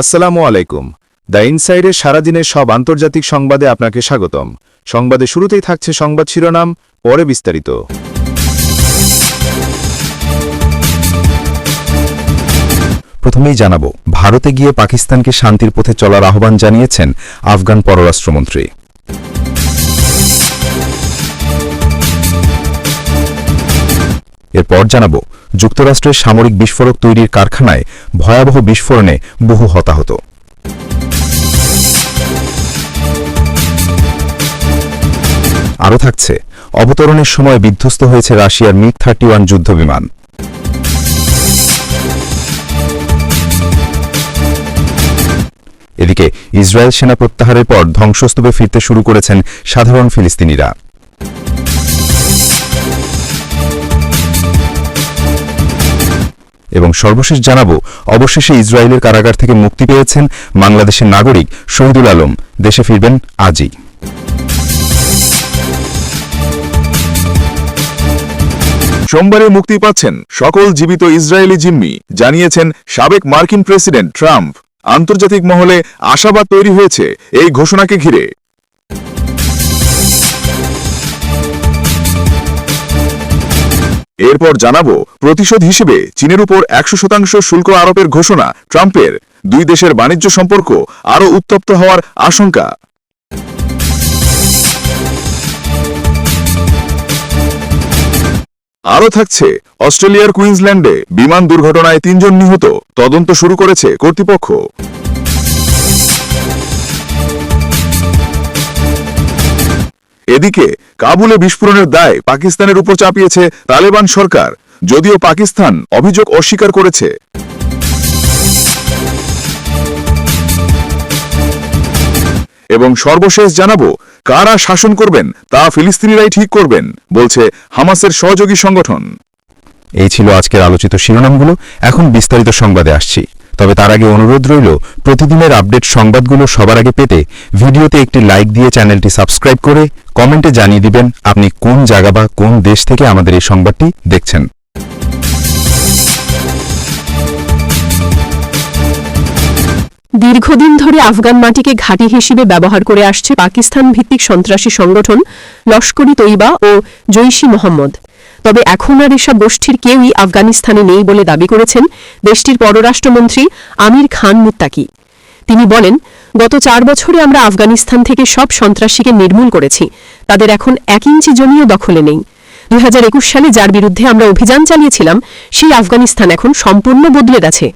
আসসালামু আলাইকুম। দ্য ইনসাইডের সারাদিনের সব আন্তর্জাতিক সংবাদে আপনাকে স্বাগতম। সংবাদে শুরুতেই থাকছে সংবাদ শিরোনাম, পরে বিস্তারিত। প্রথমেই জানাব, ভারতে গিয়ে পাকিস্তানকে শান্তির পথে চলার আহ্বান জানিয়েছেন আফগান পররাষ্ট্রমন্ত্রী। এরপর জানাব যুক্তরাষ্ট্রের সামরিক বিস্ফোরক তৈরির কারখানায় ভয়াবহ বিস্ফোরণে বহু হতাহত। আরও থাকছে, অবতরণের সময় বিধ্বস্ত হয়েছে রাশিয়ার মিগ থার্টি ওয়ান যুদ্ধবিমান। এদিকে ইসরায়েল সেনা প্রত্যাহারের পর ধ্বংসস্তূপে ফিরতে শুরু করেছেন সাধারণ ফিলিস্তিনিরা। এবং সর্বশেষ জানাব, অবশেষে ইসরায়েলের কারাগার থেকে মুক্তি পেয়েছেন বাংলাদেশের নাগরিক শহীদুল আলম। দেশে ফিরবেন আজই। সোমবারে মুক্তি পাচ্ছেন সকল জীবিত ইসরায়েলি জিম্মি, জানিয়েছেন সাবেক মার্কিন প্রেসিডেন্ট ট্রাম্প। আন্তর্জাতিক মহলে আশাবাদ তৈরি হয়েছে এই ঘোষণাকে ঘিরে। এরপর জানাব, প্রতিশোধ হিসেবে চীনের উপর একশো শতাংশ শুল্ক আরোপের ঘোষণা, ট্রাম্পের। দুই দেশের বাণিজ্য সম্পর্ক আরও উত্তপ্ত হওয়ার আশঙ্কা। আরও থাকছে, অস্ট্রেলিয়ার কুইন্সল্যান্ডে বিমান দুর্ঘটনায় তিনজন নিহত, তদন্ত শুরু করেছে কর্তৃপক্ষ। এদিকে কাবুলে বিস্ফোরণের দায় পাকিস্তানের উপর চাপিয়েছে তালেবান সরকার, যদিও পাকিস্তান অভিযোগ অস্বীকার করেছে। এবং সর্বশেষ জানাব, কারা শাসন করবেন তা ফিলিস্তিনিরাই ঠিক করবেন, বলছে হামাসের সহযোগী সংগঠন। এই ছিল আজকের আলোচিত শিরোনামগুলো, এখন বিস্তারিত সংবাদে আসছি। তবে তার আগে অনুরোধ রইল, প্রতিদিনের আপডেট সংবাদগুলো সবার আগে পেতে ভিডিওতে একটি লাইক দিয়ে চ্যানেলটি সাবস্ক্রাইব করে কমেন্টে জানিয়ে দিবেন আপনি কোন জায়গা বা কোন দেশ থেকে আমাদের এই সংবাদটি দেখছেন। দীর্ঘদিন ধরে আফগান মাটিকে ঘাঁটি হিসেবে ব্যবহার করে আসছে পাকিস্তান ভিত্তিক সন্ত্রাসী সংগঠন লস্করি তৈবা ও জৈশি মোহাম্মদ। তবে এখন আর এসব গোষ্ঠীর কেউই আফগানিস্তানে নেই বলে দাবি করেছেন দেশটির পররাষ্ট্রমন্ত্রী আমির খান মুত্তাকি। তিনি বলেন গত চার বছরে আমরা আফগানিস্তান থেকে সব সন্ত্রাসীকে নির্মূল করেছি। তাদের এখন এক ইঞ্চি জমিও দখলে নেই। দুই হাজার একুশ সালে যার বিরুদ্ধে আমরা অভিযান চালিয়েছিলাম, সেই আফগানিস্তান এখন সম্পূর্ণ বদলে গেছে।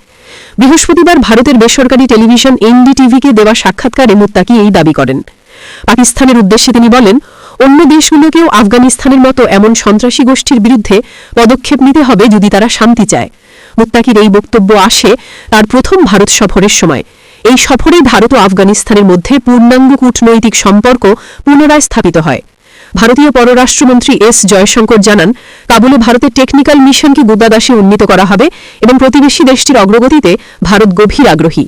বৃহস্পতিবার ভারতের বেসরকারি টেলিভিশন এনডিটিভিকে দেওয়া সাক্ষাৎকারে মুত্তাকি এই দাবি করেন। পাকিস্তানের উদ্দেশ্যে তিনি বলেন, অন্য দেশগুলোকেও আফগানিস্তানের মতো এমন সন্ত্রাসী গোষ্ঠীর বিরুদ্ধে পদক্ষেপ নিতে হবে যদি তারা শান্তি চায়। মুত্তাকির এই বক্তব্য আসে তার প্রথম ভারত সফরের সময়। এই সফরেই ভারত ও আফগানিস্তানের মধ্যে পূর্ণাঙ্গ কূটনৈতিক সম্পর্ক পুনরায় স্থাপিত হয়। ভারতীয় পররাষ্ট্রমন্ত্রী এস জয়শঙ্কর জানান, কাবুলে ভারতের টেকনিক্যাল মিশনকে গুদাদাসে উন্নীত করা হবে এবং প্রতিবেশী দেশটির অগ্রগতিতে ভারত গভীর আগ্রহী।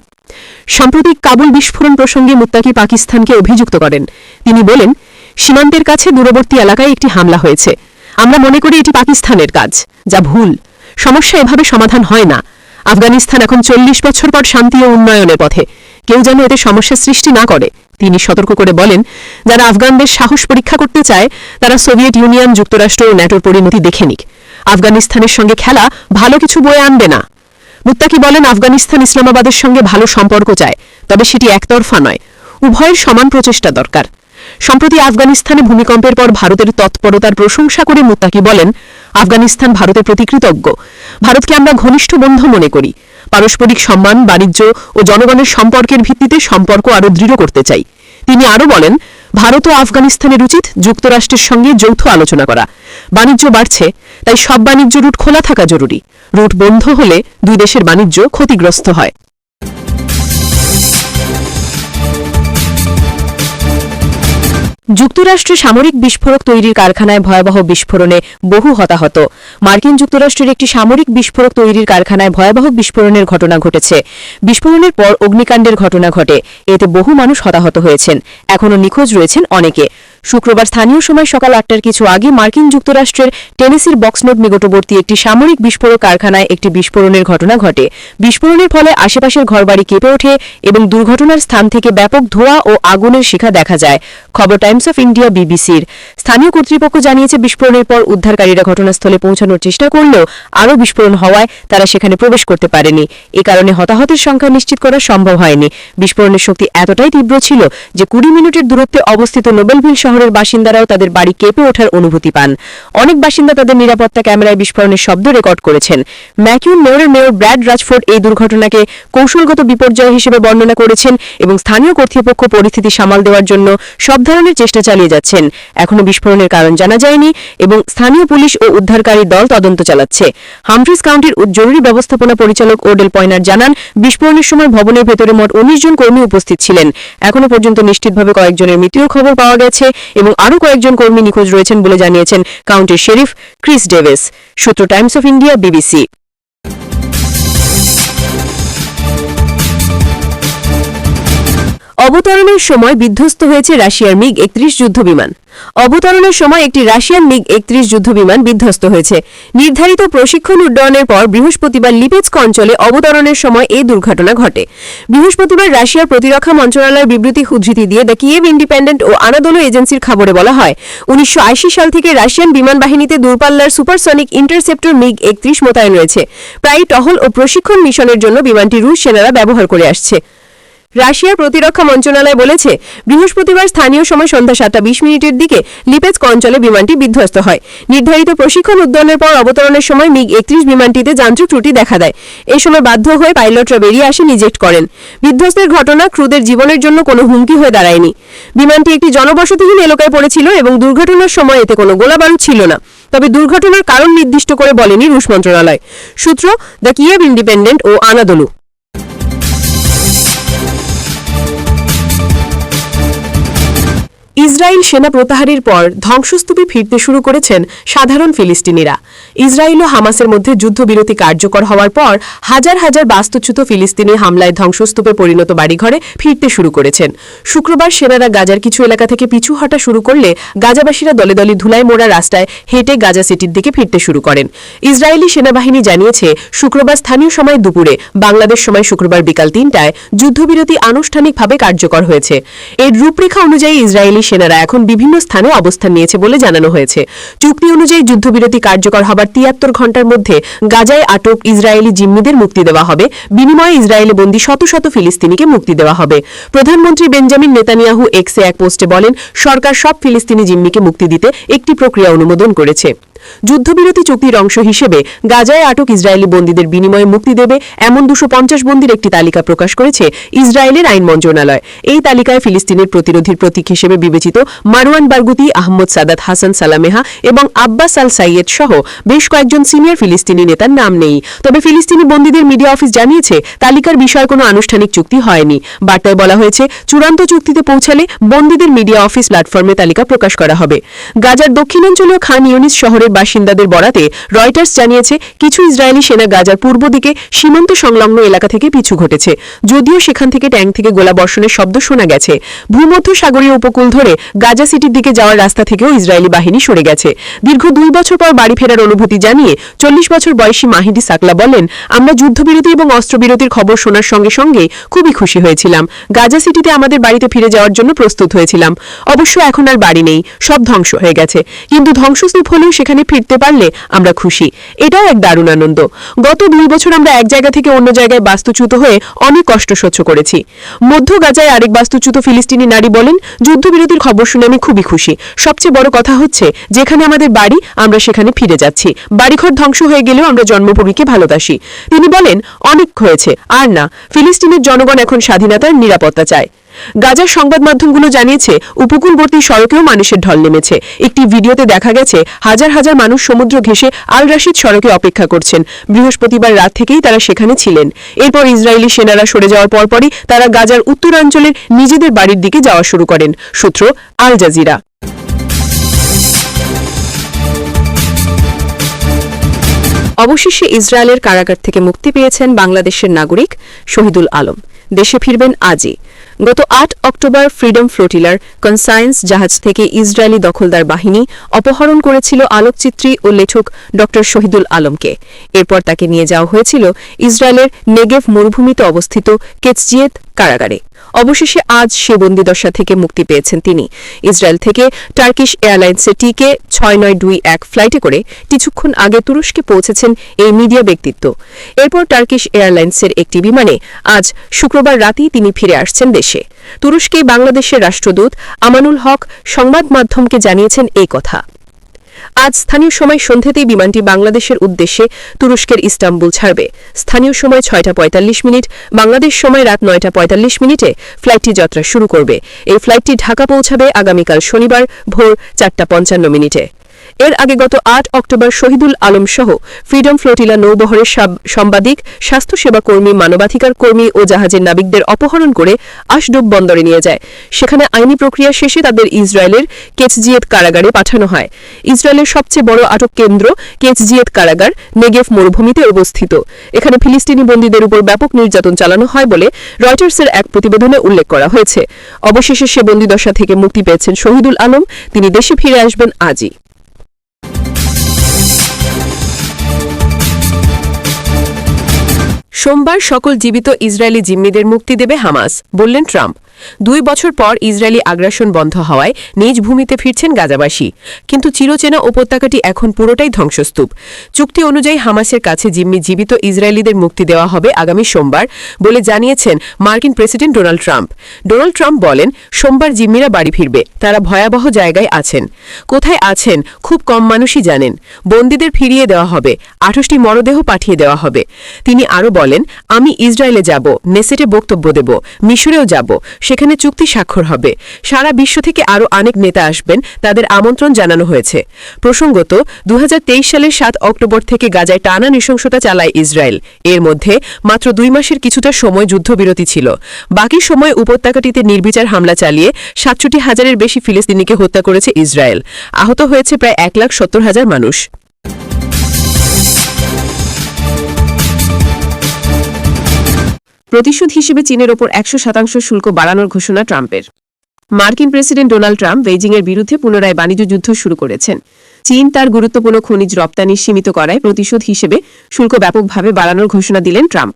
সাম্প্রতিক কাবুল বিস্ফোরণ প্রসঙ্গে মুত্তাকি পাকিস্তানকে অভিযুক্ত করেন। তিনি বলেন, সীমান্তের কাছে দূরবর্তী এলাকায় একটি হামলা হয়েছে। আমরা মনে করি এটি পাকিস্তানের কাজ, যা ভুল। সমস্যা এভাবে সমাধান হয় না। আফগানিস্তান এখন চল্লিশ বছর পর শান্তি ও উন্নয়নের পথে। কেউ যেন এতে সমস্যা সৃষ্টি না করে। তিনি সতর্ক করে বলেন, যারা আফগানদের সাহস পরীক্ষা করতে চায়, তারা সোভিয়েত ইউনিয়ন, যুক্তরাষ্ট্র ও ন্যাটোর পরিণতি দেখে নিক। আফগানিস্তানের সঙ্গে খেলা ভালো কিছু বয়ে আনবে না। মুত্তাকি বলেন, আফগানিস্তান ইসলামাবাদের সঙ্গে ভালো সম্পর্ক চায়, তবে সেটি একতরফা নয়। উভয়ের সমান প্রচেষ্টা দরকার। সম্প্রতি আফগানিস্তানে ভূমিকম্পের পর ভারতের তৎপরতার প্রশংসা করে মুত্তাকি বলেন, আফগানিস্তান ভারতের প্রতি কৃতজ্ঞ। ভারতকে আমরা ঘনিষ্ঠ বন্ধু মনে করি। পারস্পরিক সম্মান, বাণিজ্য ও জনগণের সম্পর্কের ভিত্তিতে সম্পর্ক আরও দৃঢ় করতে চাই। তিনি আরও বলেন, ভারত ও আফগানিস্তানের উচিত যুক্তরাষ্ট্রের সঙ্গে যৌথ আলোচনা করা। বাণিজ্য বাড়ছে, তাই সব বাণিজ্য রুট খোলা থাকা জরুরি। রুট বন্ধ হলে দুই দেশের বাণিজ্য ক্ষতিগ্রস্ত হয়। যুক্তরাষ্ট্রে সামরিক বিস্ফোরক তৈরির কারখানায় ভয়াবহ বিস্ফোরণে বহু হতাহত। মার্কিন যুক্তরাষ্ট্রের একটি সামরিক বিস্ফোরক তৈরির কারখানায় ভয়াবহ বিস্ফোরণের ঘটনা ঘটেছে। বিস্ফোরণের পর অগ্নিকাণ্ডের ঘটনা ঘটে। এতে বহু মানুষ হতাহত হয়েছেন। এখনও নিখোঁজ রয়েছেন অনেকে। শুক্রবার স্থানীয় সময় সকাল আটটার কিছু আগে মার্কিন যুক্তরাষ্ট্রের টেনেসির বক্সনোড নিকটবর্তী একটি সামরিক বিস্ফোরক কারখানায় একটি বিস্ফোরণের ঘটনা ঘটে। বিস্ফোরণের ফলে আশেপাশের ঘরবাড়ি কেঁপে ওঠে এবং দুর্ঘটনার স্থান থেকে ব্যাপক ধোঁয়া ও আগুনের শিখা দেখা যায়। খবর টাইমস অফ ইন্ডিয়া, বিবিসির। স্থানীয় কর্তৃপক্ষ জানিয়েছে, বিস্ফোরণের পর উদ্ধারকারীরা ঘটনাস্থলে পৌঁছানোর চেষ্টা করলেও আরও বিস্ফোরণ হওয়ায় তারা সেখানে প্রবেশ করতে পারেনি। এ কারণে হতাহতের সংখ্যা নিশ্চিত করা সম্ভব হয়নি। বিস্ফোরণের শক্তি এতটাই তীব্র ছিল যে কুড়ি মিনিটের দূরত্বে অবস্থিত নোবেলভিল শহরের বাসিন্দারাও তাদের বাড়ি কেঁপে ওঠার অনুভূতি পান। অনেক বাসিন্দা তাদের নিরাপত্তা ক্যামেরায় বিস্ফোরণের শব্দ রেকর্ড করেছেন। ম্যাকিউন মেয়রের মেয়র ব্র্যাড রাজফোর্ড এই দুর্ঘটনাকে কৌশলগত বিপর্যয় হিসেবে বর্ণনা করেছেন এবং স্থানীয় কর্তৃপক্ষ পরিস্থিতি সামাল দেওয়ার জন্য সব ধরনের চেষ্টা চালিয়ে যাচ্ছেন। এখনও বিস্ফোরণের কারণ জানা যায়নি এবং স্থানীয় পুলিশ ও উদ্ধারকারী দল তদন্ত চালাচ্ছে। হামফ্রিজ কাউন্টির জরুরি ব্যবস্থাপনা পরিচালক ওডেল পয়নার জানান, বিস্ফোরণের সময় ভবনের ভেতরে মোট উনিশ জন কর্মী উপস্থিত ছিলেন। এখনও পর্যন্ত নিশ্চিতভাবে কয়েকজনের মৃত্যুর খবর পাওয়া গেছে। এবং আরও কয়েকজন কর্মী নিখোঁজ রয়েছেন বলে জানিয়েছেন কাউন্টির শেরিফ ক্রিস ডেভিস। সূত্র টাইমস অফ ইন্ডিয়া, বিবিসি। অবতরণের সময় বিধ্বস্ত হয়েছে রাশিয়ার মিগ একত্রিশ যুদ্ধবিমান। অবতরণের সময় একটি রাশিয়ান মিগ একত্রিশ যুদ্ধবিমান বিধ্বস্ত হয়েছে। নির্ধারিত প্রশিক্ষণ উড্ডয়নের পর বৃহস্পতিবার লিপেৎস্ক অঞ্চলে অবতরণের সময় এই দুর্ঘটনা ঘটে। বৃহস্পতিবার রাশিয়ার প্রতিরক্ষা মন্ত্রণালয়ের বিবৃতি উদ্ধৃতি দিয়ে দ্য কিয়েভ ইন্ডিপেন্ডেন্ট ও আনাদোলো এজেন্সির খবরে বলা হয়, উনিশশো আশি সাল থেকে রাশিয়ান বিমান বাহিনীতে দূরপাল্লার সুপারসনিক ইন্টারসেপ্টর মিগ একত্রিশ মোতায়েন রয়েছে। প্রায় টহল ও প্রশিক্ষণ মিশনের জন্য বিমানটি রুশ সেনারা ব্যবহার করে আসছে। রাশিয়ার প্রতিরক্ষা মন্ত্রণালয় বলেছে, বৃহস্পতিবার স্থানীয় সময় সন্ধ্যা সাতটা বিশ মিনিটের দিকে লিপেৎস্ক অঞ্চলে বিমানটি বিধ্বস্ত হয়। নির্ধারিত প্রশিক্ষণ উদ্যানের পর অবতরণের সময় মিগ একত্রিশ বিমানটিতে যান্ত্রিক ত্রুটি দেখা দেয়। এই সময় বাধ্য হয়ে পাইলটরা বেরিয়ে আসে নিজেক্ট করেন। বিধ্বস্তের ঘটনা ক্রুদের জীবনের জন্য কোনো হুমকি হয়ে দাঁড়ায়নি। বিমানটি একটি জনবসতিহীন এলাকায় পড়েছিল এবং দুর্ঘটনার সময় এতে কোনো গোলাবারুদ ছিল না। তবে দুর্ঘটনার কারণ নির্দিষ্ট করে বলেনি রুশ মন্ত্রণালয়। সূত্র দ্য কিয়েভ ইন্ডিপেন্ডেন্ট ও আনাদলু। ইসরায়েল সেনা প্রত্যাহারের পর ধ্বংসস্তূপে ফিরতে শুরু করেছেন সাধারণ ফিলিস্তিনিরা। ইসরায়েল ও হামাসের মধ্যে যুদ্ধবিরতি কার্যকর হওয়ার পর হাজার হাজার বাস্তুচ্যুত ফিলিস্তিনি হামলায় ধ্বংসস্তূপে পরিণত বাড়িঘরে ফিরতে শুরু করেছেন। শুক্রবার সেনারা গাজার কিছু এলাকা থেকে পিছু হটা শুরু করলে গাজাবাসীরা দলে দলে ধুলায় মোড়া রাস্তায় হেঁটে গাজা সিটির দিকে ফিরতে শুরু করেন। ইসরায়েলি সেনাবাহিনী জানিয়েছে, শুক্রবার স্থানীয় সময় দুপুরে, বাংলাদেশ সময় শুক্রবার বিকাল তিনটায় যুদ্ধবিরতি আনুষ্ঠানিকভাবে কার্যকর হয়েছে। এর রূপরেখা অনুযায়ী ইসরায়েলি সেনারা এখন বিভিন্ন স্থানে অবস্থান নিয়েছে বলে জানানো হয়েছে। চুক্তি অনুযায়ী যুদ্ধবিরতি কার্যকর হবার তিয়াত্তর ঘণ্টার মধ্যে গাজায় আটক ইসরায়েলি জিম্মিদের মুক্তি দেওয়া হবে। বিনিময়ে ইসরায়েলে বন্দী শত শত ফিলিস্তিনিকে মুক্তি দেওয়া হবে। প্রধানমন্ত্রী বেঞ্জামিন নেতানিয়াহু এক্সে এক পোস্টে বলেন, সরকার সব ফিলিস্তিনি জিম্মিকে মুক্তি দিতে একটি প্রক্রিয়া অনুমোদন করেছে। যুদ্ধবিরতি চুক্তির অংশ হিসেবে গাজায় আটক ইসরায়েলি বন্দীদের বিনিময়ে মুক্তি দেবে এমন দুশো পঞ্চাশ বন্দির একটি তালিকা প্রকাশ করেছে ইসরায়েলের আইন মন্ত্রণালয়। এই তালিকায় ফিলিস্তিনের প্রতিরোধীর প্রতীক হিসেবে বিবেচিত মারওয়ান বারগুতি, আহমদ সাদাত হাসান সালামেহা এবং আব্বাস আল সাইয়েদ সহ বেশ কয়েকজন সিনিয়র ফিলিস্তিনি নেতার নাম নেই। তবে ফিলিস্তিনি বন্দীদের মিডিয়া অফিস জানিয়েছে, তালিকার বিষয়ে কোনো আনুষ্ঠানিক চুক্তি হয়নি। বার্তায় বলা হয়েছে, চূড়ান্ত চুক্তিতে পৌঁছালে বন্দীদের মিডিয়া অফিস প্ল্যাটফর্মে তালিকা প্রকাশ করা হবে। গাজার দক্ষিণাঞ্চলীয় খান ইউনিস শহরের বাসিন্দাদের বরাতে রয়টার্স জানিয়েছে, কিছু ইসরায়েলি সেনা গাজার পূর্ব দিকে সীমান্ত সংলগ্ন এলাকা থেকে পিছু ঘটেছে। যদিও সেখান থেকে ট্যাঙ্ক থেকে গোলাবর্ষণের শব্দ শোনা গেছে। ভূমধ্য সাগরীয় উপকূল ধরে গাজা সিটির দিকে যাওয়ার রাস্তা থেকেও ইসরায়েলি বাহিনী সরে গেছে। দীর্ঘ দুই বছর পর বাড়ি ফেরার অনুভূতি জানিয়ে চল্লিশ বছর বয়সী মাহিদি সাকলা বলেন, আমরা যুদ্ধবিরতি এবং অস্ত্রবিরতির খবর শোনার সঙ্গে সঙ্গে খুবই খুশি হয়েছিলাম। গাজা সিটিতে আমাদের বাড়িতে ফিরে যাওয়ার জন্য প্রস্তুত হয়েছিলাম। অবশ্য এখন আর বাড়ি নেই, সব ধ্বংস হয়ে গেছে। কিন্তু ধ্বংসস্তূপ হলেও সেখানে ফিরতে পারলে আমরা খুশি। এটাও এক দারুণ আনন্দ। গত দুই বছর আমরা এক জায়গা থেকে অন্য জায়গায় বাস্তুচ্যুত হয়ে অনেক কষ্ট সহ্য করেছি। মধ্য গাজায় আরেক বাস্তুচ্যুত ফিলিস্তিনি নারী বলেন, যুদ্ধবিরতির খবর শুনে আমি খুবই খুশি। সবচেয়ে বড় কথা হচ্ছে, যেখানে আমাদের বাড়ি, আমরা সেখানে ফিরে যাচ্ছি। বাড়িঘর ধ্বংস হয়ে গেলেও আমরা জন্মভূমিকে ভালোবাসি। তিনি বলেন, অনেক হয়েছে, আর না, ফিলিস্তিনের জনগণ এখন স্বাধীনতার নিরাপত্তা চায়। গাজার সংবাদ মাধ্যমগুলো জানিয়েছে, উপকূলবর্তী সড়কেও মানুষের ঢল নেমেছে। একটি ভিডিওতে দেখা গেছে, হাজার হাজার মানুষ সমুদ্র ঘেঁষে আল রাশিদ সড়কে অপেক্ষা করছেন। বৃহস্পতিবার রাত থেকেই তারা সেখানে ছিলেন। এরপর ইসরায়েলি সেনারা সরে যাওয়ার পরপরই তারা গাজার উত্তরাঞ্চলের নিজেদের বাড়ির দিকে যাওয়া শুরু করেন, সূত্র আল জাজিরা। অবশেষে ইসরায়েলের কারাগার থেকে মুক্তি পেয়েছেন বাংলাদেশের নাগরিক শহীদুল আলম। দেশে ফিরবেন আজই। গত আট অক্টোবর ফ্রিডম ফ্লোটিলার কনসায়েন্স জাহাজ থেকে ইসরায়েলি দখলদার বাহিনী অপহরণ করেছিল আলোকচিত্রী ও লেখক ড. শহীদুল আলমকে। এরপর তাকে নিয়ে যাওয়া হয়েছিল ইসরায়েলের নেগেভ মরুভূমিতে অবস্থিত কেচজিয়েত কারাগারে। অবশেষে আজ সে বন্দিদশা থেকে মুক্তি পেয়েছেন তিনি। ইসরায়েল থেকে টার্কিশ এয়ারলাইন্সের টিকে ছয় নয় দুই এক ফ্লাইটে করে কিছুক্ষণ আগে তুরস্কে পৌঁছেছেন এই মিডিয়া ব্যক্তিত্ব। এরপর টার্কিশ এয়ারলাইন্সের একটি বিমানে আজ শুক্রবার রাতেই তিনি ফিরে আসছেন দেশে। তুরস্কে বাংলাদেশের রাষ্ট্রদূত আমানুল হক সংবাদ মাধ্যমকে জানিয়েছেন এই কথা। আজ স্থানীয় সময় সন্ধ্যাতেই বিমানটি বাংলাদেশের উদ্দেশ্যে তুরস্কের ইস্তাম্বুল ছাড়বে। স্থানীয় সময় ছয়টা পঁয়তাল্লিশ মিনিট, বাংলাদেশ সময় রাত নয়টা পঁয়তাল্লিশ মিনিটে ফ্লাইটটি যাত্রা শুরু করবে। এই ফ্লাইটটি ঢাকা পৌঁছাবে আগামীকাল শনিবার ভোর চারটা পঞ্চান্ন মিনিটে। এর আগে গত আট অক্টোবর শহীদুল আলম সহ ফ্রিডম ফ্লোটিলা নৌবহরের সাব- সাংবাদিক, স্বাস্থ্যসেবা কর্মী, মানবাধিকার কর্মী ও জাহাজের নাবিকদের অপহরণ করে আশডুব বন্দরে নিয়ে যায়। সেখানে আইনি প্রক্রিয়া শেষে তাদের ইসরায়েলের কেচজিয়েত কারাগারে পাঠানো হয়। ইসরায়েলের সবচেয়ে বড় আটক কেন্দ্র কেচজিয়েত কারাগার নেগেভ মরুভূমিতে অবস্থিত। এখানে ফিলিস্তিনি বন্দীদের উপর ব্যাপক নির্যাতন চালানো হয় বলে রয়টার্সের এক প্রতিবেদনে উল্লেখ করা হয়েছে। অবশেষে সে বন্দিদশা থেকে মুক্তি পেয়েছেন শহীদুল আলম। তিনি দেশে ফিরে আসবেন আজই। সোমবার সকল জীবিত ইসরায়েলি জিম্মিদের মুক্তি দেবে হামাস বললেন ট্রাম্প। দুই বছর পর ইসরায়েলি আগ্রাসন বন্ধ হওয়ায় নিজ ভূমিতে ফিরছেন গাজাবাসী। কিন্তু চিরচেনা উপত্যকাটি এখন পুরোটাই ধ্বংসস্তূপ। চুক্তি অনুযায়ী হামাসের কাছে জিম্মি জীবিত ইসরায়েলিদের মুক্তি দেওয়া হবে আগামী সোমবার বলে জানিয়েছেন মার্কিন president Donald Trump. Donald Trump বলেন, সোমবার জিম্মিরা বাড়ি ফিরবে, তারা ভয়াবহ জায়গায় আছেন। কোথায় আছেন, খুব কম মানুষই জানেন। বন্দীদের ফিরিয়ে দেওয়া হবে, আঠাশটি মরদেহ পাঠিয়ে দেওয়া হবে। তিনি আরও বলেন, আমি ইসরায়েলে যাব, নেসেটে বক্তব্য দেব, মিশরেও যাব সেখানে চুক্তি স্বাক্ষর হবে। সারা বিশ্ব থেকে আরও অনেক নেতা আসবেন, তাদের আমন্ত্রণ জানানো হয়েছে। প্রসঙ্গত, দুহাজার তেইশ সালের সাত অক্টোবর থেকে গাজায় টানা নৃশংসতা চালায় ইসরায়েল। এর মধ্যে মাত্র দুই মাসের কিছুটা সময় যুদ্ধবিরতি ছিল। বাকি সময় উপত্যকাটিতে নির্বিচার হামলা চালিয়ে সাতষট্টি হাজারের বেশি ফিলিস্তিনিকে হত্যা করেছে ইসরায়েল। আহত হয়েছে প্রায় এক লাখ সত্তর হাজার মানুষ। প্রতিশোধ হিসেবে চীনের ওপর একশো শতাংশ শুল্ক বাড়ানোর ঘোষণা ট্রাম্পের। মার্কিন প্রেসিডেন্ট ডোনাল্ড ট্রাম্প বেইজিংয়ের বিরুদ্ধে পুনরায় বাণিজ্য যুদ্ধ শুরু করেছেন। চীন তার গুরুত্বপূর্ণ খনিজ রপ্তানি সীমিত করায় প্রতিশোধ হিসেবে শুল্ক ব্যাপকভাবে বাড়ানোর ঘোষণা দিলেন ট্রাম্প।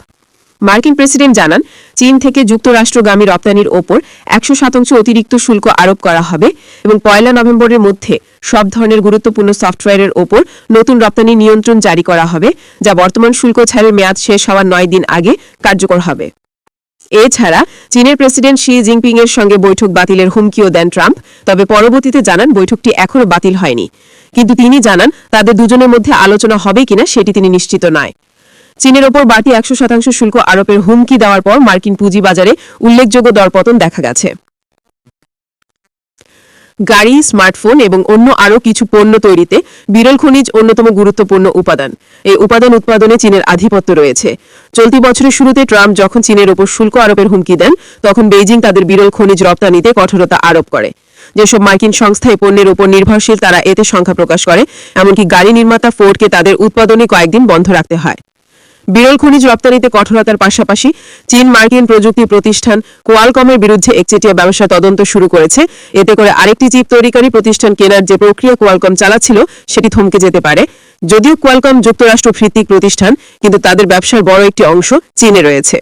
মার্কিন প্রেসিডেন্ট জানান, চীন থেকে যুক্তরাষ্ট্রগামী রপ্তানির ওপর একশো শতাংশ অতিরিক্ত শুল্ক আরোপ করা হবে এবং পয়লা নভেম্বরের মধ্যে সব ধরনের গুরুত্বপূর্ণ সফটওয়্যারের ওপর নতুন রপ্তানি নিয়ন্ত্রণ জারি করা হবে, যা বর্তমান শুল্ক ছাড়ের মেয়াদ শেষ হওয়ার নয় দিন আগে কার্যকর হবে। এছাড়া, চীনের প্রেসিডেন্ট শি জিনপিং এর সঙ্গে বৈঠক বাতিলের হুমকিও দেন ট্রাম্প, তবে পরবর্তীতে জানান বৈঠকটি এখনও বাতিল হয়নি। কিন্তু তিনি জানান, তাদের দুজনের মধ্যে আলোচনা হবে কিনা সেটি তিনি নিশ্চিত নয়। চীনের ওপর বাড়তি একশো শতাংশ শুল্ক আরোপের হুমকি দেওয়ার পর মার্কিন পুঁজিবাজারে উল্লেখযোগ্য দরপতন দেখা গেছে। গাড়ি, স্মার্টফোন এবং অন্য আরও কিছু পণ্য তৈরিতে বিরল খনিজ অন্যতম গুরুত্বপূর্ণ উপাদান। এই উপাদান উৎপাদনে চীনের আধিপত্য রয়েছে। চলতি বছরের শুরুতে ট্রাম্প যখন চীনের ওপর শুল্ক আরোপের হুমকি দেন, তখন বেইজিং তাদের বিরল খনিজ রপ্তানিতে কঠোরতা আরোপ করে। যেসব মার্কিন সংস্থা এই পণ্যের উপর নির্ভরশীল তারা এতে সংখ্যা প্রকাশ করে, এমনকি গাড়ি নির্মাতা ফোর্ডকে তাদের উৎপাদনে কয়েকদিন বন্ধ রাখতে হয়। বিরল খনিজ রপ্তানিতে কঠোরতার পাশাপাশি চীন মার্কিন প্রযুক্তি প্রতিষ্ঠান কোয়ালকমের বিরুদ্ধে একচেটিয়া ব্যবসা তদন্ত শুরু করেছে। এতে করে আরেকটি চিপ তৈরিকারী প্রতিষ্ঠান কেনার যে প্রক্রিয়া কোয়ালকম চালাচ্ছিল, সেটি থমকে যেতে পারে। যদিও কোয়ালকম যুক্তরাষ্ট্র ভিত্তিক প্রতিষ্ঠান, কিন্তু তাদের ব্যবসার বড় একটি অংশ চীনে রয়েছে।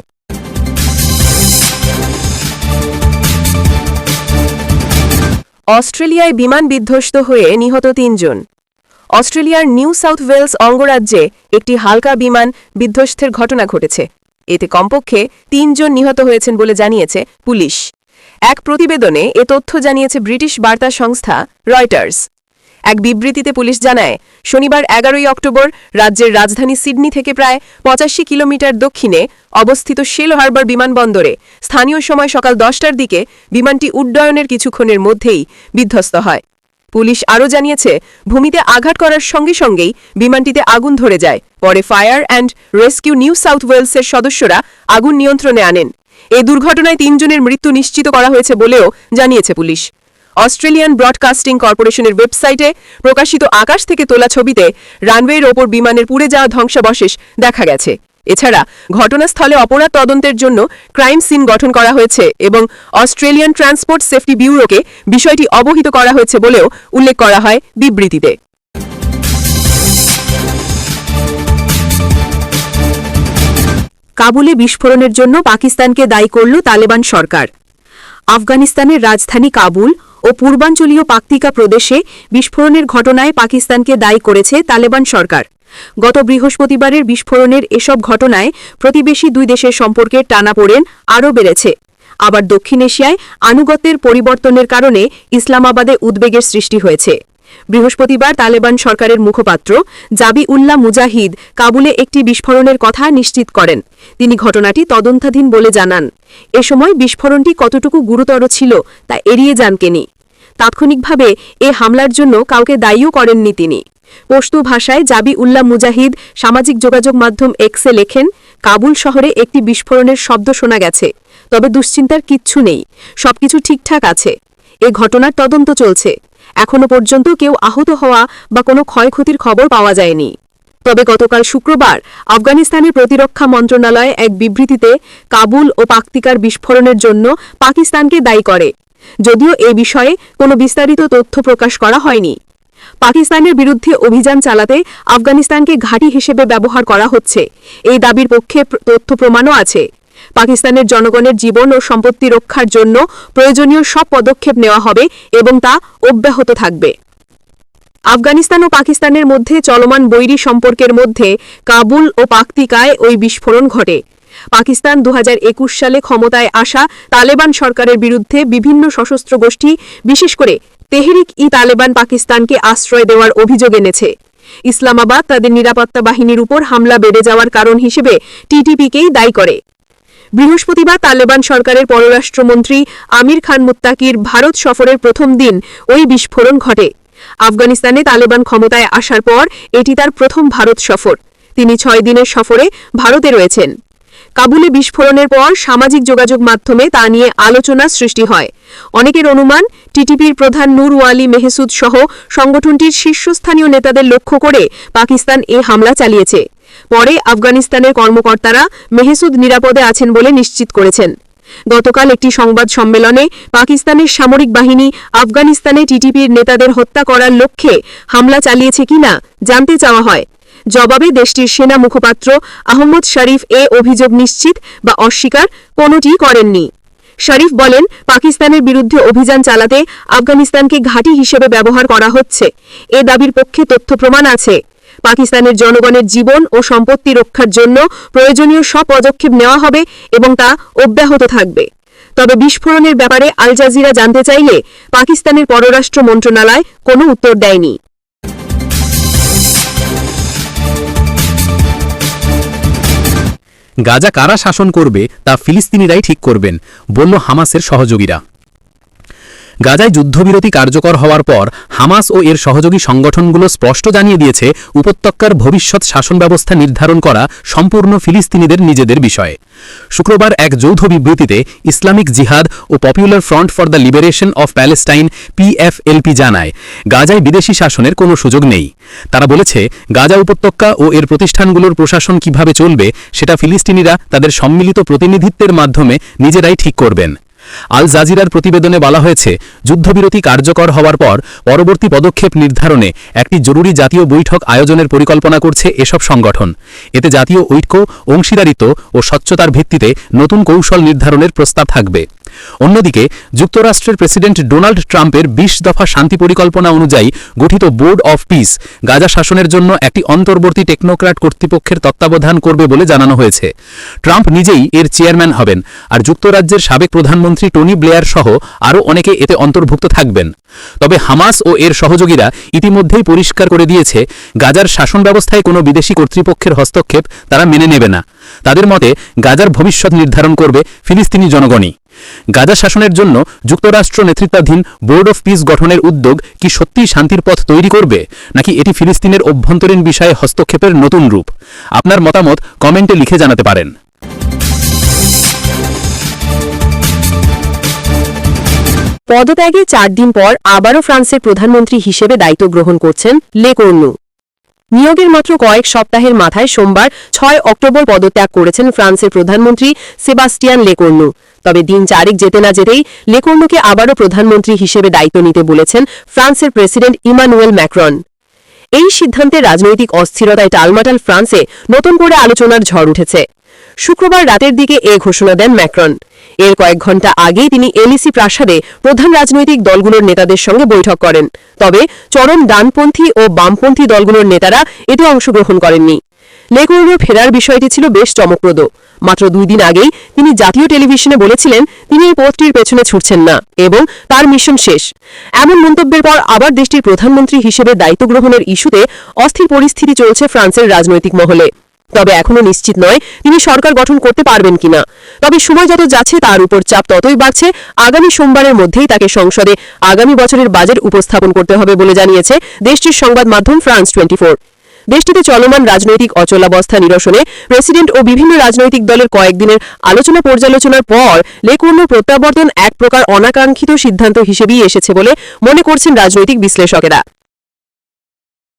অস্ট্রেলিয়ায় বিমান বিধ্বস্ত হয়ে নিহত তিনজন। অস্ট্রেলিয়ার নিউ সাউথ ওয়েলস অঙ্গরাজ্যে একটি হালকা বিমান বিধ্বস্তের ঘটনা ঘটেছে। এতে কমপক্ষে তিনজন নিহত হয়েছেন বলে জানিয়েছে পুলিশ। এক প্রতিবেদনে এ তথ্য জানিয়েছে ব্রিটিশ বার্তা সংস্থা রয়টার্স। এক বিবৃতিতে পুলিশ জানায়, শনিবার এগারোই অক্টোবর রাজ্যের রাজধানী সিডনি থেকে প্রায় পঁচাশি কিলোমিটার দক্ষিণে অবস্থিত শেল হারবার বিমানবন্দরে স্থানীয় সময় সকাল দশটার দিকে বিমানটি উড্ডয়নের কিছুক্ষণের মধ্যেই বিধ্বস্ত হয়। পুলিশ আরও জানিয়েছে, ভূমিতে আঘাত করার সঙ্গে সঙ্গেই বিমানটিতে আগুন ধরে যায়। পরে fire and rescue New South ওয়েলসের সদস্যরা আগুন নিয়ন্ত্রণে আনেন। এই দুর্ঘটনায় তিনজনের মৃত্যু নিশ্চিত করা হয়েছে বলেও জানিয়েছে পুলিশ। অস্ট্রেলিয়ান ব্রডকাস্টিং কর্পোরেশনের ওয়েবসাইটে প্রকাশিত আকাশ থেকে তোলা ছবিতে রানওয়ের ওপর বিমানের পুড়ে যাওয়া ধ্বংসাবশেষ দেখা গেছে। এছাড়া ঘটনাস্থলে অপরাধ তদন্তের জন্য ক্রাইম সিন গঠন করা হয়েছে এবং অস্ট্রেলিয়ান ট্রান্সপোর্ট সেফটি ব্যুরোকে বিষয়টি অবহিত করা হয়েছে বলেও উল্লেখ করা হয় বিবৃতিতে। কাবুলে বিস্ফোরণের জন্য পাকিস্তানকে দায়ী করল তালেবান সরকার। আফগানিস্তানের রাজধানী কাবুল ও পূর্বাঞ্চলীয় পাক্তিকা প্রদেশে বিস্ফোরণের ঘটনায় পাকিস্তানকে দায়ী করেছে তালেবান সরকার। গত বৃহস্পতিবারের বিস্ফোরণের এসব ঘটনায় প্রতিবেশী দুই দেশের সম্পর্কের টানাপোড়েন আরও বেড়েছে। আবার দক্ষিণ এশিয়ায় আনুগত্যের পরিবর্তনের কারণে ইসলামাবাদে উদ্বেগের সৃষ্টি হয়েছে। বৃহস্পতিবার তালেবান সরকারের মুখপাত্র জাবি উল্লাহ মুজাহিদ কাবুলে একটি বিস্ফোরণের কথা নিশ্চিত করেন। তিনি ঘটনাটি তদন্তাধীন বলে জানান। এ সময় বিস্ফোরণটি কতটুকু গুরুতর ছিল তা এড়িয়ে যান কেনি। তাৎক্ষণিকভাবে এ হামলার জন্য কাউকে দায়ীও করেননি তিনি। পশতু ভাষায় জাবি উল্লাহ মুজাহিদ সামাজিক যোগাযোগ মাধ্যম এক্সে লেখেন, কাবুল শহরে একটি বিস্ফোরণের শব্দ শোনা গেছে, তবে দুশ্চিন্তার কিচ্ছু নেই, সবকিছু ঠিকঠাক আছে। এ ঘটনার তদন্ত চলছে। এখনও পর্যন্ত কেউ আহত হওয়া বা কোনো ক্ষয়ক্ষতির খবর পাওয়া যায়নি। তবে গতকাল শুক্রবার আফগানিস্তানের প্রতিরক্ষা মন্ত্রণালয় এক বিবৃতিতে কাবুল ও পাক্তিকার বিস্ফোরণের জন্য পাকিস্তানকে দায়ী করে। যদিও এ বিষয়ে কোনো বিস্তারিত তথ্য প্রকাশ করা হয়নি। পাকিস্তানের বিরুদ্ধে অভিযান চালাতে আফগানিস্তানকে ঘাঁটি হিসেবে ব্যবহার করা হচ্ছে। এই দাবির পক্ষে তথ্য প্রমাণও আছে। পাকিস্তানের জনগণের জীবন ও সম্পত্তি রক্ষার জন্য প্রয়োজনীয় সব পদক্ষেপ নেওয়া হবে এবং তা অব্যাহত থাকবে। আফগানিস্তান ও পাকিস্তানের মধ্যে চলমান বৈরী সম্পর্কের মধ্যে কাবুল ও পাকতিকায় ওই বিস্ফোরণ ঘটে। পাকিস্তান দু হাজার একুশ সালে ক্ষমতায় আসা তালেবান সরকারের বিরুদ্ধে বিভিন্ন সশস্ত্র গোষ্ঠী, বিশেষ করে তেহরিক ই তালেবান পাকিস্তানকে আশ্রয় দেওয়ার অভিযোগ এনেছে। ইসলামাবাদ তাদের নিরাপত্তা বাহিনীর উপর হামলা বেড়ে যাওয়ার কারণ হিসেবে টিটিপিকেই দায়ী করে। বৃহস্পতিবার তালেবান সরকারের পররাষ্ট্রমন্ত্রী আমির খান মুত্তাকির ভারত সফরের প্রথম দিন ওই বিস্ফোরণ ঘটে। আফগানিস্তানে তালেবান ক্ষমতায় আসার পর এটি তার প্রথম ভারত সফর। তিনি ছয় দিনের সফরে ভারতে রয়েছেন। কাবুলে বিস্ফোরণের পর সামাজিক যোগাযোগ মাধ্যমে তা নিয়ে আলোচনা সৃষ্টি হয়। অনেকের অনুমান, টিটিপির প্রধান নূর ওয়ালি মেহসুদ সহ সংগঠনটির শীর্ষস্থানীয় নেতাদের লক্ষ্য করে পাকিস্তান এ হামলা চালিয়েছে। পরে আফগানিস্তানের কর্মকর্তারা মেহসুদ নিরাপদে আছেন বলে নিশ্চিত করেছেন। গতকাল একটি সংবাদ সম্মেলনে পাকিস্তানের সামরিক বাহিনী আফগানিস্তানে টিটিপির নেতাদের হত্যা করার লক্ষ্যে হামলা চালিয়েছে কিনা জানতে চাওয়া হয়। জবাবে দেশটির সেনা মুখপাত্র আহমদ শরীফ এ অভিযোগ নিশ্চিত বা অস্বীকার কোনোটি করেননি। শরীফ বলেন, পাকিস্তানের বিরুদ্ধে অভিযান চালাতে আফগানিস্তানকে ঘাঁটি হিসেবে ব্যবহার করা হচ্ছে। এ দাবির পক্ষে তথ্য প্রমাণ আছে। পাকিস্তানের জনগণের জীবন ও সম্পত্তি রক্ষার জন্য প্রয়োজনীয় সব পদক্ষেপ নেওয়া হবে এবং তা অব্যাহত থাকবে। তবে বিস্ফোরণের ব্যাপারে আল জাজিরা জানতে চাইলে পাকিস্তানের পররাষ্ট্র মন্ত্রণালয় কোনো উত্তর দেয়নি। গাজা কারা শাসন করবে তা ফিলিস্তিনিরাই ঠিক করবেন বলল হামাসের সহযোগীরা। গাজায় যুদ্ধবিরতি কার্যকর হওয়ার পর হামাস ও এর সহযোগী সংগঠনগুলো স্পষ্ট জানিয়ে দিয়েছে, উপত্যকার ভবিষ্যৎ শাসন ব্যবস্থা নির্ধারণ করা সম্পূর্ণ ফিলিস্তিনিদের নিজেদের বিষয়ে। শুক্রবার এক যৌথ বিবৃতিতে Islamic Jihad O Popular Front for the Liberation of Palestine PFLP জানায়, গাজায় বিদেশি শাসনের কোনো সুযোগ নেই। তারা বলেছে, গাজা উপত্যকা ও এর প্রতিষ্ঠানগুলোর প্রশাসন কীভাবে চলবে, সেটা ফিলিস্তিনিরা তাদের সম্মিলিত প্রতিনিধিত্বের মাধ্যমে নিজেরাই ঠিক করবেন। আল জাজিরার প্রতিবেদনে বলা হয়েছে, যুদ্ধবিরতি কার্যকর হওয়ার পর পরবর্তী পদক্ষেপ নির্ধারণে একটি জরুরি জাতীয় বৈঠক আয়োজনের পরিকল্পনা করছে এসব সংগঠন। এতে জাতীয় ঐক্য, অংশীদারিত্ব ও স্বচ্ছতার ভিত্তিতে নতুন কৌশল নির্ধারণের প্রস্তাব থাকবে। অন্যদিকে, যুক্তরাষ্ট্রের প্রেসিডেন্ট ডোনাল্ড ট্রাম্পের বিশ দফা শান্তি পরিকল্পনা অনুযায়ী গঠিত বোর্ড অফ পিস গাজা শাসনের জন্য একটি অন্তর্বর্তী টেকনোক্রাট কর্তৃপক্ষের তত্ত্বাবধান করবে বলে জানানো হয়েছে। ট্রাম্প নিজেই এর চেয়ারম্যান হবেন আর যুক্তরাজ্যের সাবেক প্রধানমন্ত্রী টনি ব্লেয়ার সহ আরও অনেকে এতে অন্তর্ভুক্ত থাকবেন। তবে হামাস ও এর সহযোগীরা ইতিমধ্যেই পরিষ্কার করে দিয়েছে, গাজার শাসন ব্যবস্থায় কোনো বিদেশি কর্তৃপক্ষের হস্তক্ষেপ তারা মেনে নেবে না। তাদের মতে, গাজার ভবিষ্যৎ নির্ধারণ করবে ফিলিস্তিনি জনগণই। গাজা শাসনের জন্য যুক্তরাষ্ট্র নেতৃত্বাধীন বোর্ড অফ পিস গঠনের উদ্যোগ কি সত্যিই শান্তির পথ তৈরি করবে? নাকি এটি ফিলিস্তিনের অভ্যন্তরীণ বিষয়ে হস্তক্ষেপের নতুন রূপ? আপনার মতামত কমেন্টে লিখে জানাতে পারেন। পদত্যাগে চার দিন পর আবারও ফ্রান্সের প্রধানমন্ত্রী হিসেবে দায়িত্ব গ্রহণ করছেন লে কর্নু। নিয়োগের মাত্র কয়েক সপ্তাহের মাথায় সোমবার ছয় অক্টোবর পদত্যাগ করেছেন ফ্রান্সের প্রধানমন্ত্রী সেবাস্টিয়ান লেকর্নু তবে দিন চারেক যেতে না যেতেই লেকর্নুকে আবারও প্রধানমন্ত্রী হিসেবে দায়িত্ব নিতে বলেছেন ফ্রান্সের প্রেসিডেন্ট ইমানুয়েল ম্যাক্রন। এই সিদ্ধান্তে রাজনৈতিক অস্থিরতায় টালমাটাল ফ্রান্সে নতুন করে আলোচনার ঝড় উঠেছে। শুক্রবার রাতের দিকে এ ঘোষণা দেন ম্যাক্রন। এর কয়েক ঘণ্টা আগেই তিনি এলিসি প্রাসাদে প্রধান রাজনৈতিক দলগুলোর নেতাদের সঙ্গে বৈঠক করেন। তবে চরম ডানপন্থী ও বামপন্থী দলগুলোর নেতারা এতে অংশগ্রহণ করেননি। লেগুনোর ফেরার বিষয়টি ছিল বেশ চমকপ্রদ। মাত্র দুই দিন আগেই তিনি জাতীয় টেলিভিশনে বলেছিলেন, তিনি এই পদটির পেছনে ছুটছেন না এবং তার মিশন শেষ। এমন মন্তব্যের পর আবার দেশটির প্রধানমন্ত্রী হিসেবে দায়িত্ব গ্রহণের ইস্যুতে অস্থির পরিস্থিতি চলছে ফ্রান্সের রাজনৈতিক মহলে। তবে এখনও নিশ্চিত নয় তিনি সরকার গঠন করতে পারবেন কিনা। তবে সময় যত যাচ্ছে তার উপর চাপ ততই বাড়ছে। আগামী সোমবারের মধ্যেই তাকে সংসদে আগামী বছরের বাজেট উপস্থাপন করতে হবে বলে জানিয়েছে দেশটির সংবাদ মাধ্যম ফ্রান্স টোয়েন্টি দেশটিতে চলমান রাজনৈতিক অচলাবস্থা নিরসনে প্রেসিডেন্ট ও বিভিন্ন রাজনৈতিক দলের কয়েকদিনের আলোচনা পর্যালোচনার পর লেকর্ণ প্রত্যাবর্তন এক প্রকার অনাকাঙ্ক্ষিত সিদ্ধান্ত হিসেবেই এসেছে বলে মনে করছেন রাজনৈতিক বিশ্লেষকেরা।